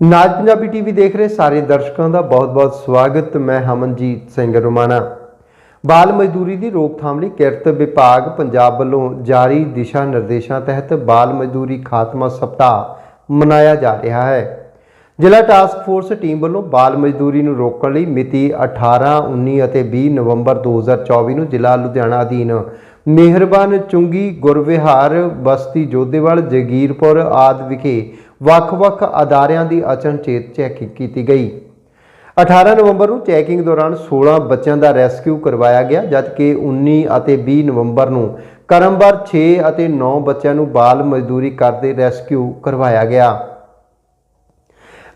ਨਾਜ Punjabi TV ਦੇਖ ਰਹੇ ਸਾਰੇ ਦਰਸ਼ਕਾਂ ਦਾ ਬਹੁਤ-ਬਹੁਤ ਸਵਾਗਤ। ਮੈਂ ਹਮਨਜੀਤ ਸਿੰਘ ਰੁਮਾਣਾ। ਬਾਲ ਮਜ਼ਦੂਰੀ ਦੀ ਰੋਕਥਾਮ ਲਈ ਕਿਰਤ ਵਿਭਾਗ ਪੰਜਾਬ ਵੱਲੋਂ ਜਾਰੀ ਦਿਸ਼ਾ ਨਿਰਦੇਸ਼ਾਂ ਤਹਿਤ ਬਾਲ ਮਜ਼ਦੂਰੀ ਖਾਤਮਾ ਸਪਤਾਹ ਮਨਾਇਆ ਜਾ ਰਿਹਾ ਹੈ। ਜ਼ਿਲ੍ਹਾ ਟਾਸਕ ਫੋਰਸ ਟੀਮ ਵੱਲੋਂ ਬਾਲ ਮਜ਼ਦੂਰੀ ਨੂੰ ਰੋਕਣ ਲਈ ਮਿਤੀ 18, 19 ਅਤੇ 20 ਨਵੰਬਰ 2024 ਨੂੰ ਜ਼ਿਲ੍ਹਾ ਲੁਧਿਆਣਾ ਅਧੀਨ ਮਿਹਰਬਾਨ ਚੁੰਗੀ ਗੁਰਵਿਹਾਰ ਬਸਤੀ ਜੋਧੇਵਾਲ ਜਗੀਰਪੁਰ ਆਦਿ ਵਿਖੇ ਵੱਖ-ਵੱਖ ਅਦਾਰਿਆਂ ਦੀ ਅਚਨਚੇਤ ਚੈਕਿੰਗ ਕੀਤੀ ਗਈ। 18 ਨਵੰਬਰ ਨੂੰ ਚੈਕਿੰਗ ਦੌਰਾਨ 16 ਬੱਚਿਆਂ ਦਾ ਰੈਸਕਿਊ ਕਰਵਾਇਆ ਗਿਆ, ਜਦਕਿ 19 ਅਤੇ 20 ਨਵੰਬਰ ਨੂੰ ਕਰਮਵਾਰ 6 ਅਤੇ 9 ਬੱਚਿਆਂ ਨੂੰ ਬਾਲ ਮਜ਼ਦੂਰੀ ਕਰਦੇ ਰੈਸਕਿਊ ਕਰਵਾਇਆ ਗਿਆ।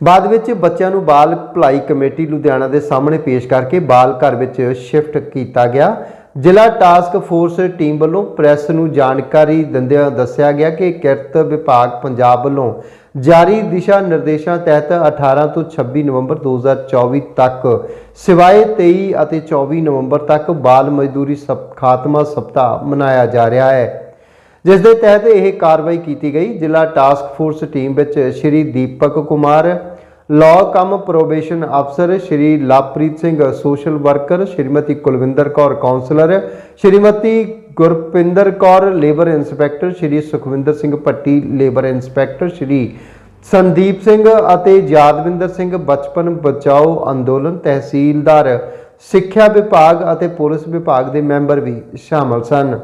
ਬਾਅਦ ਵਿੱਚ ਬੱਚਿਆਂ ਨੂੰ ਬਾਲ ਭਲਾਈ ਕਮੇਟੀ ਲੁਧਿਆਣਾ ਦੇ ਸਾਹਮਣੇ ਪੇਸ਼ ਕਰਕੇ ਬਾਲ ਘਰ ਵਿੱਚ ਸ਼ਿਫਟ ਕੀਤਾ ਗਿਆ। ਜ਼ਿਲ੍ਹਾ ਟਾਸਕ ਫੋਰਸ ਟੀਮ ਵੱਲੋਂ ਪ੍ਰੈਸ ਨੂੰ ਜਾਣਕਾਰੀ ਦਿੰਦਿਆਂ ਦੱਸਿਆ ਗਿਆ ਕਿ ਕਿਰਤ ਵਿਭਾਗ ਪੰਜਾਬ ਵੱਲੋਂ ਜਾਰੀ ਦਿਸ਼ਾ ਨਿਰਦੇਸ਼ਾਂ ਤਹਿਤ 18 ਤੋਂ 26 ਨਵੰਬਰ 2024 ਤੱਕ ਸਿਵਾਏ 23 ਅਤੇ 24 ਨਵੰਬਰ ਤੱਕ ਬਾਲ ਮਜ਼ਦੂਰੀ ਸਪ- ਖਾਤਮਾ ਸਪਤਾਹ ਮਨਾਇਆ ਜਾ ਰਿਹਾ ਹੈ। ਜਿਸ ਦੇ ਤਹਿਤ ਇਹ ਕਾਰਵਾਈ ਕੀਤੀ ਗਈ। ਜ਼ਿਲ੍ਹਾ ਟਾਸਕ ਫੋਰਸ ਟੀਮ ਵਿੱਚ Shri Deepak Kumar law cum probation ਅਫਸਰ Shri Lovepreet Singh social worker Shrimati Kulwinder Kaur counsellor Shrimati Gurpinder Kaur labour inspector Shri Sukhwinder Singh Bhatti labour inspector Shri Sandeep Singh ਅਤੇ ਯਾਦਵਿੰਦਰ ਸਿੰਘ ਬਚਪਨ ਬਚਾਓ ਅੰਦੋਲਨ ਤਹਿਸੀਲਦਾਰ, ਸਿੱਖਿਆ ਵਿਭਾਗ ਅਤੇ police ਵਿਭਾਗ ਦੇ ਮੈਂਬਰ ਵੀ ਸ਼ਾਮਲ ਸਨ।